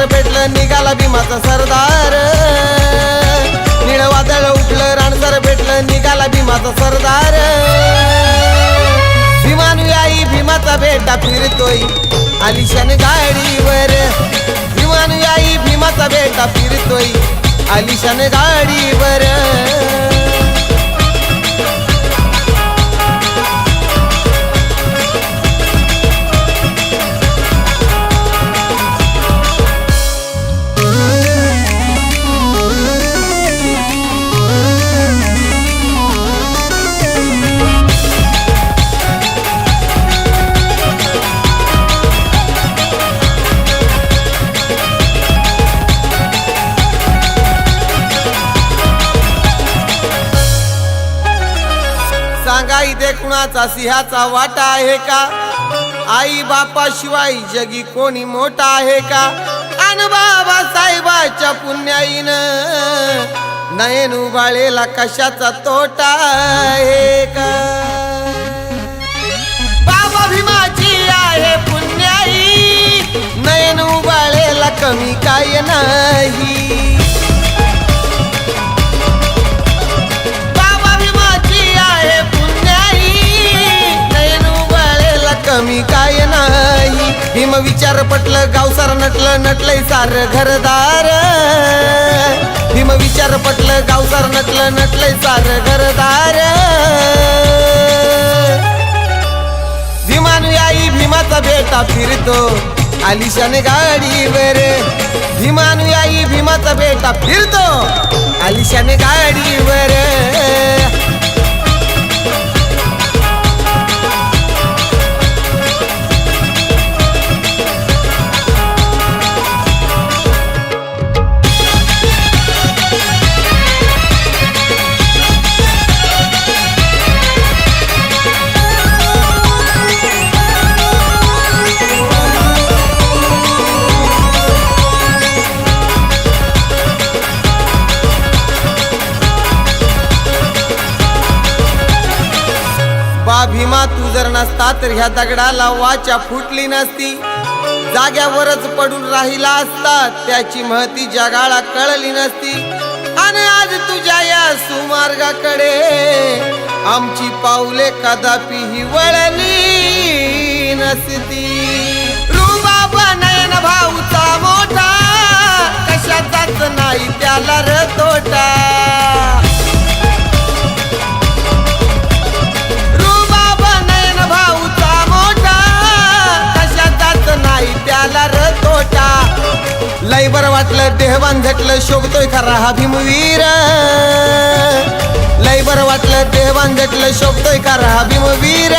पेटलं निघाला भीमाचा सरदार. निळ वादळ उठलं रानसर भेटलं निघाला भीमाचा सरदार. भीमानुयायी भीमाचा बेटा फिरतोय आलिशान गाडीवर. भीमानुयायी भीमाचा बेटा फिरतोय आलिशान गाडीवर. कुणाचा सिंहाचा वाटा आहे का? आई बापा शिवाय जगी कोणी मोठा आहे का? अन बाबा साहेबाच्या पुण्याईन नयन उबाळेला कशाचा तोटा आहे का? बाबा भीमाची आहे पुण्याई नयन उबाळेला कमी काय नाही. कमी काय नाही? भीम विचार पटलं गावसार नटलं नटलंय सार घरदार. भीम विचार पटलं गावसार नटलं नटलंय सार घरदार. भीमानुयायी भीमाचा बेटा फिरतो. आलिशान गाडीवर. भीमानुयायी भीमाचा बेटा फिरतो. आलिशान गाडीवर. भीमा तू जर नसता तर ह्या दगडाला वाचा फुटली नसती. जाग्यावरच पडून राहिला असता त्याची महती जगाला कळली नसती. आणि आज तुझ्या या सुमार्गाकडे आमची पाऊले कदापि ही वळली नसती. रुबाबा नयन भाऊचा मोठा कशाचाच नाही त्याला र तोटा. शोभतोय खरा हा भीमवीर. लय बरं वाटलं देवान झटलं शोभतोय खरा हा भीमवीर.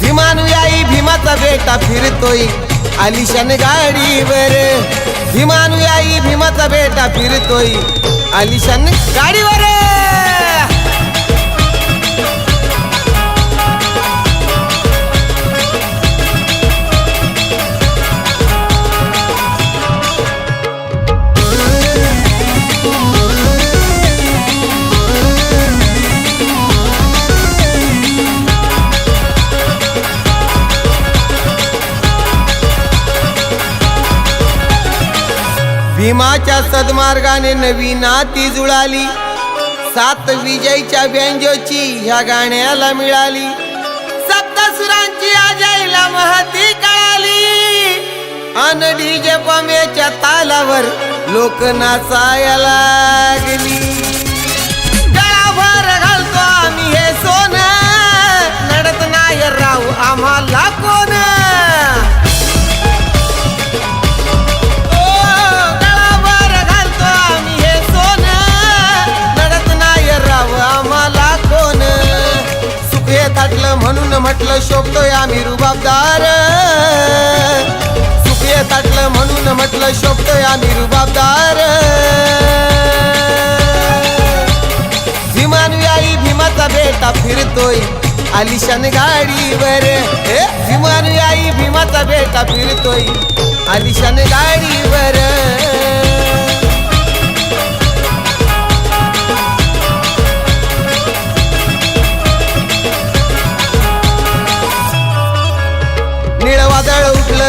भीमानुयायी भीमाचा बेटा फिरतोय आलिशान गाडीवर. भीमानुयायी भीमाचा बेटा फिरतोय आलिशान गाडीवर. भीमाच्या सदमार्गाने नवी नाती जुळाली. सात विजयच्या व्यंजोची ह्या गाण्याला मिळाली. सप्तसुरांची आजाईला महती कळाली. अन डीजे तालावर लोक नाचायला लागली. म्हणून शब्द या आम्ही रुबाबदार भीमानुयायी भीमाचा बेटा फिरतोय आलिशान गाडीवर. हे भीमानुयायी भीमाचा बेटा फिरतोय आलिशान गाडीवर.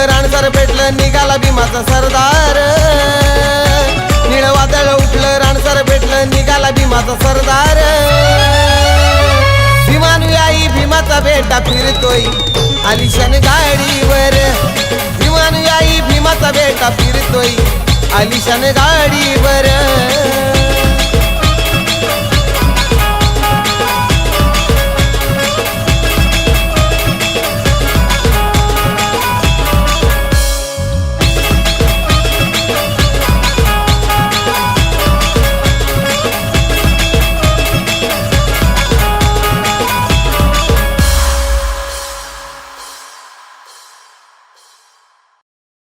रानसर भेटलं निघाला भीमाचा सरदार. निळ वादळ उठलं रानसर भेटलं निघाला भीमाचा सरदार. भीमानुयायी भीमाचा बेटा फिरतोय आलिशान गाडीवर. भीमानुयायी भीमाचा बेटा फिरतोय आलिशान गाडीवर.